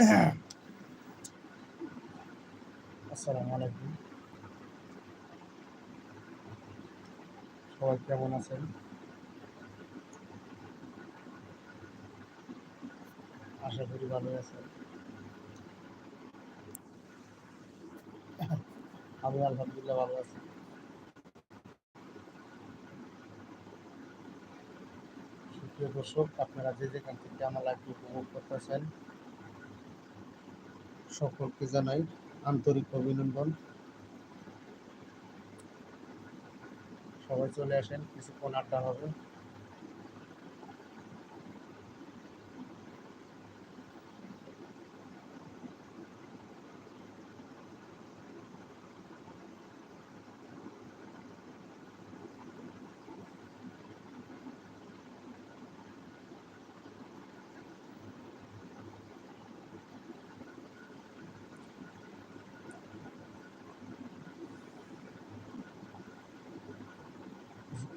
সবাই কেমন আছেন? আশা করি ভালোই আছেন। আমি আলহামদুলিল্লাহ ভালো আছি। সুপ্রিয় দর্শক, আপনারা যে যেখান থেকে আমার লাইভটি উপভোগ করতেছেন সকলকে জানাই আন্তরিক অভিনন্দন। সবাই চলে আসেন কিছুক্ষণ আড্ডা হবে।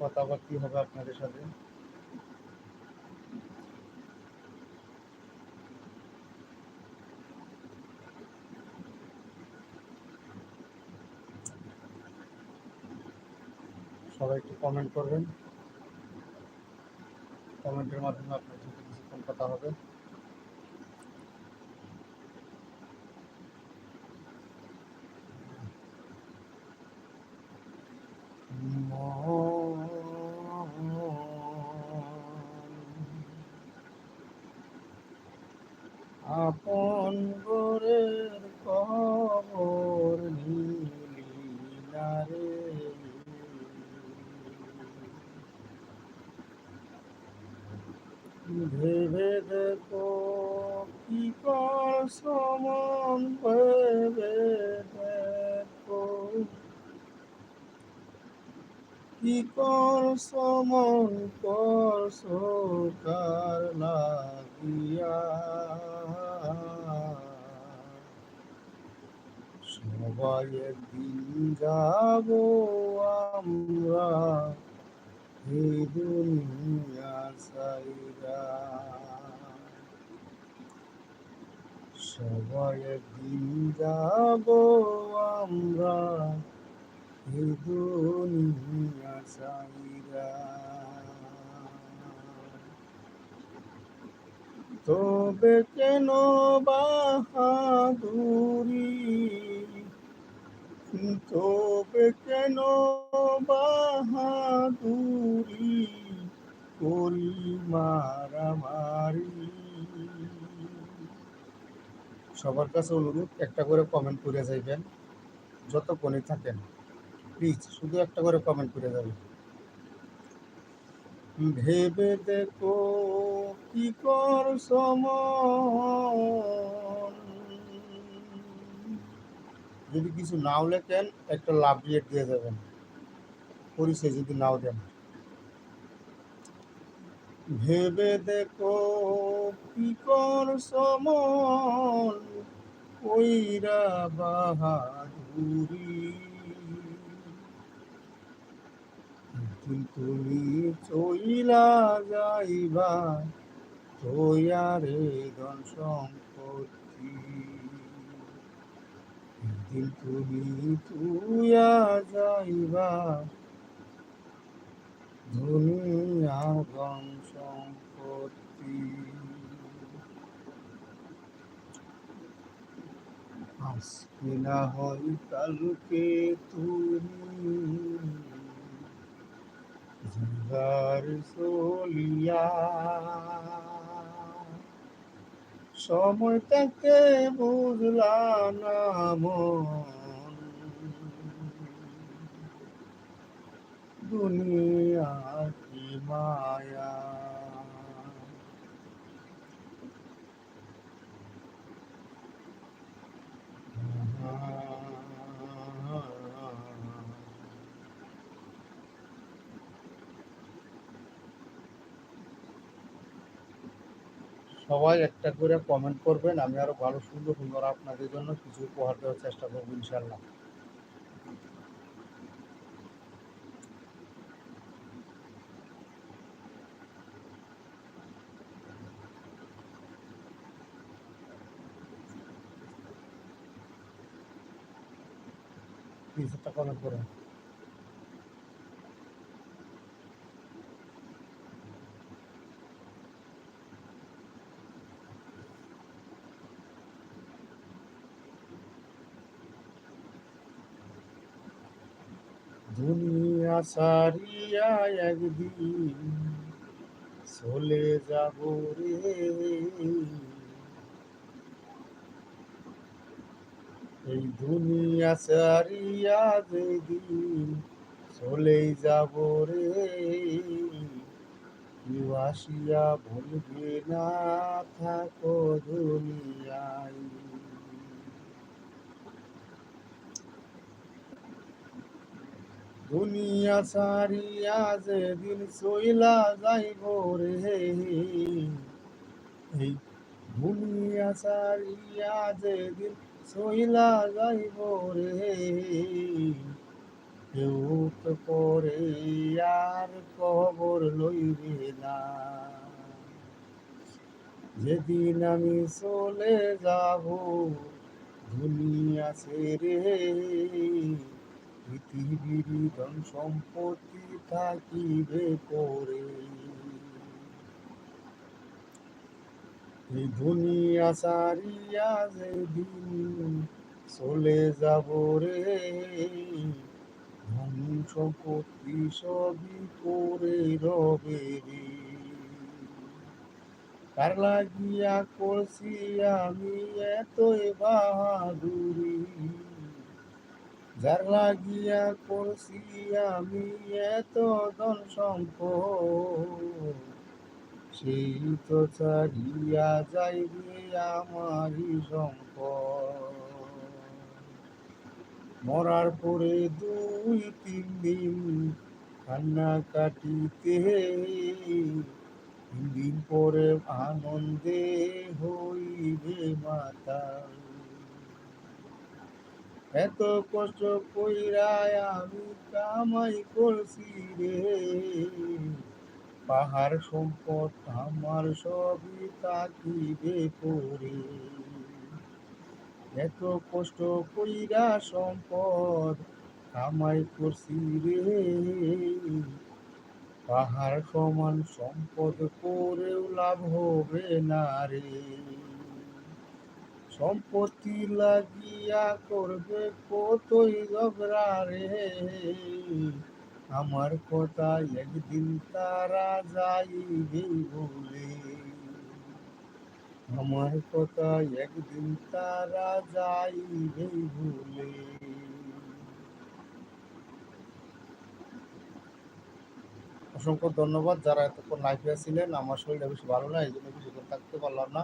কিছু কি হবে আপনাদের সাথে? সবাই একটু কমেন্ট করবেন। কমেন্টের মাধ্যমে আপনার সাথে কিছুক্ষণ কথা হবে। আপন গোরের খবর রে ভেবে দেখো কি কর সমন, ভেবে দেখো কি কর সমন, কর সকার লাগিয়া। সবাই একদিন যাব আমরা। এই দুনিয়া সাইরা। সবাই একদিন যাব আমরা। এই দুনিয়া সাইরা। তবে কেন বাহাদুরি তবে কেন বাহাদুরি করি মারামারি? সবার কাছে অনুরোধ, একটা করে কমেন্ট করে যাইবেন। যতক্ষণই থাকেন প্লিজ শুধু একটা করে কমেন্ট করে যাবেন। ভেবে দেখো কি কর সমন যদি কিছু নাও লেখেন, একটা লাভ রিয়েট দিয়ে যাবেন পরিচয় যদি নাও দেন। ভেবে দেখো কি সমন ওইরা বাহাদুরি। তুমি চইলা যাইবা তোয়ারে ধন সম্পত্তি একদিন তুমি তুইয়া যাইবা। দুনিয়া ধন সম্পত্তি। আজকে না হয় কালকে তুমি। জিগার চলিয়া। সময় বুঝলাম বুঝলা দুনিয়া কি মায়া? সবাই একটা করে কমেন্ট করবেন, আমি আরও ভালো সুন্দর সুন্দর আপনাদের জন্য কিছু উপহার দেওয়ার চেষ্টা করব ইনশাল্লাহ কিছুটা কমেন্ট করেন। দুনিয়া সারিয়া একদিন চলে যাব রে। এই দুনিয়া সারিয়া যেদিন চলে যাব রে, কেউ আসিয়া বলবে, না থাকো দুনিয়ায়। দুনিয়া সারিয়া যেদিন চইলা যাইব রে। এই দুনিয়া সারিয়া যেদিন চইলা যাইব রে। কেউ তো করে আর খবর লইবে না। যেদিন আমি চলে যাব দুনিয়া ছেড়ে। পৃথিবীর ধন সম্পত্তি থাকিবে পরে। এই দুনিয়া সারিয়া যেদিন চলে যাব রে ধন সম্পত্তি সবই করে রবে রে। কার লাগিয়া করছি আমি এতই বাহাদুরি। যার লাগিয়া করছি আমি এত ধন সম্পদ। সেই তো ছাড়িয়া যাইবে আমারই সম্পদ। মরার পরে দুই, তিন দিন কান্না কাটিতে তিন দিন পরে আনন্দে হইবে মাতা। এত কষ্ট কইরা আমি কামাই করছি রে। পাহাড় সম্পদ আমার সবই তাকিবে করে। এত কষ্ট কইরা সম্পদ কামাই করছি রে। পাহাড় সমান সম্পদ করেও লাভ হবে না রে। সম্পত্তি লাগিয়া করবে কতই ঝগড়া রে। আমার কথা একদিন তারা যাইবে বলে। আমার কথা একদিন তারা যাইবে ভুলে অসংখ্য ধন্যবাদ যারা এতক্ষণ লাইফে ছিলেন। আমার শরীরটা বেশি ভালো না এই জন্য বেশিক্ষণ থাকতে পারলাম না।